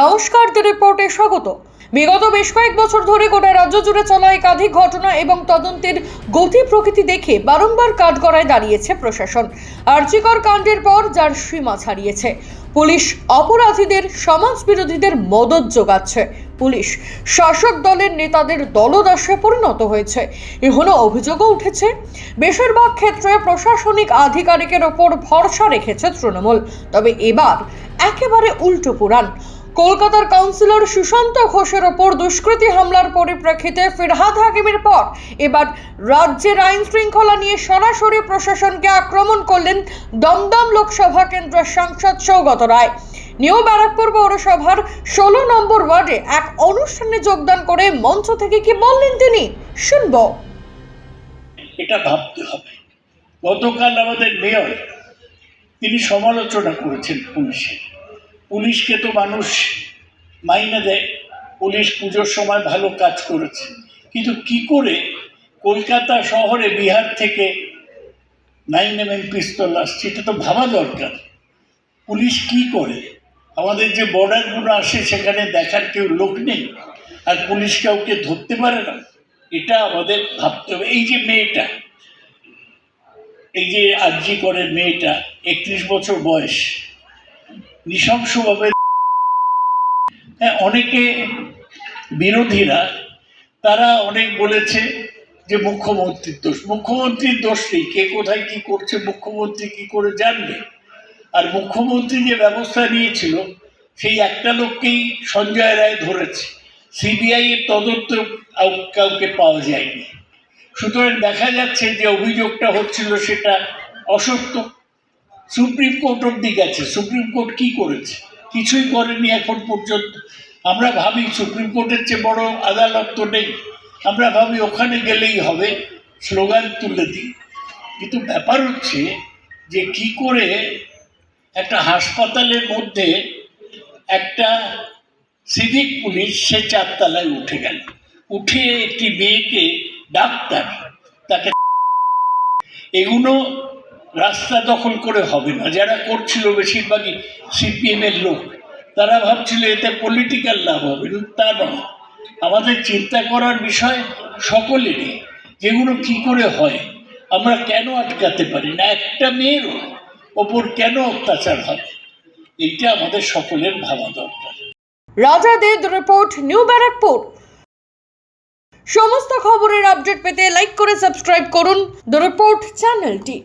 নমস্কার দ্য রিপোর্টে স্বাগত। বিগত বেশ কয়েক বছর ধরে গোটা রাজ্য জুড়ে চলা একাধিক ঘটনা এবং তদন্তের গতি প্রকৃতি দেখে বারংবার কাঠগড়ায় দাঁড়িয়েছে প্রশাসন। আর্যিকর কাণ্ডের পর যার সীমা ছাড়িয়েছে। পুলিশ অপরাধীদের সমাজ বিরোধীদের মদত যোগাচ্ছে। পুলিশ, শাসক দলের নেতাদের দলদাসে পরিণত হয়েছে। এ হলো অভিযোগও উঠেছে, বেশিরভাগ ক্ষেত্রে প্রশাসনিক আধিকারিকের ওপর ভরসা রেখেছে তৃণমূল। তবে এবার একেবারে উল্টো পুরাণ। কলকাতার কাউন্সিলর সুশান্ত ঘোষের ওপর দুষ্কৃতী হামলার পরিপ্রেক্ষিতে ফিরহাদ হাকিমের পর এবার রাজ্যের আইন শৃঙ্খলা নিয়ে সরাসরি প্রশাসনকে আক্রমণ করলেন দমদম লোকসভা কেন্দ্রের সাংসদ সৌগত রায়। নিউ ব্যারাকপুর পৌরসভার ষোলো নম্বর ওয়ার্ডে এক অনুষ্ঠানে যোগদান করে মঞ্চ থেকে কি বললেন তিনি? শুনব। এটা ভাবতে হবে। গতকাল আমাদের মেয়র, তিনি সমালোচনা করেছেন পুলিশের পুলিশকে তো মানুষ মাইনে দেয়। পুলিশ পুজোর সময় ভালো কাজ করেছে। কিন্তু কি করে কলকাতা শহরে বিহার থেকে নাইন এম এম পিস্তল আসছে, এটা তো ভাবা দরকার। পুলিশ কি করে? আমাদের যে বর্ডারগুলো আসে, সেখানে দেখার কেউ লোক নেই। আর পুলিশ কাউকে ধরতে পারে না। এটা আমাদের ভাবতে হবে। এই যে মেয়েটা, এই যে আর্জি করে মেয়েটা, একত্রিশ বছর বয়স। নৃশংসভাবে হ্যাঁ অনেকে বিরোধীরা, তারা অনেক বলেছে যে মুখ্যমন্ত্রীর দোষ। মুখ্যমন্ত্রীর দোষ নেই, কে কোথায় কি করছে, মুখ্যমন্ত্রী কি করে জানবে? আর মুখ্যমন্ত্রী যে ব্যবস্থা নিয়েছিল, সেই একটা লোককেই সঞ্জয় রায় ধরেছে। সিবিআই এর তদন্ত কাউ- কাউকে পাওয়া যায়নি। সুতরাং দেখা যাচ্ছে যে অভিযোগটা হচ্ছিল সেটা অসত্য। সুপ্রিম কোর্ট অব্দি গেছে। সুপ্রিম কোর্ট কি করেছে? কিছুই করেনি এখন পর্যন্ত। আমরা ভাবি সুপ্রিম কোর্টের চেয়ে বড় আদালত তো নেই। আমরা ভাবি ওখানে গেলেই হবে, স্লোগান তুলে দিই। কিন্তু ব্যাপার হচ্ছে যে কি করে একটা হাসপাতালের মধ্যে একটা সিভিক পুলিশ সে চারতলায় উঠে গেল। উঠে একটি মেয়েকে ডাক্তার, তাকে এগুলো রাস্তা দখল করে হবে না। যারা করছিল বেশিরভাগই সিপিএম এর লোক। তারা ভাবছিল এতে পলিটিক্যাল লাভ হবে। তা নয়। আমাদের চিন্তা করার বিষয় সকলেরই যেগুলো কি করে হয়। আমরা কেন আটকাতে পারি না? একটা মেয়ের ওপর কেন অত্যাচার হবে? এইটা আমাদের সকলের ভাবা দরকার। রাজা দে রিপোর্ট, নিউ ব্যারাকপুর। সমস্ত খবরের আপডেট পেতে লাইক করে সাবস্ক্রাইব করুন। দ্য রিপোর্ট চ্যানেলটি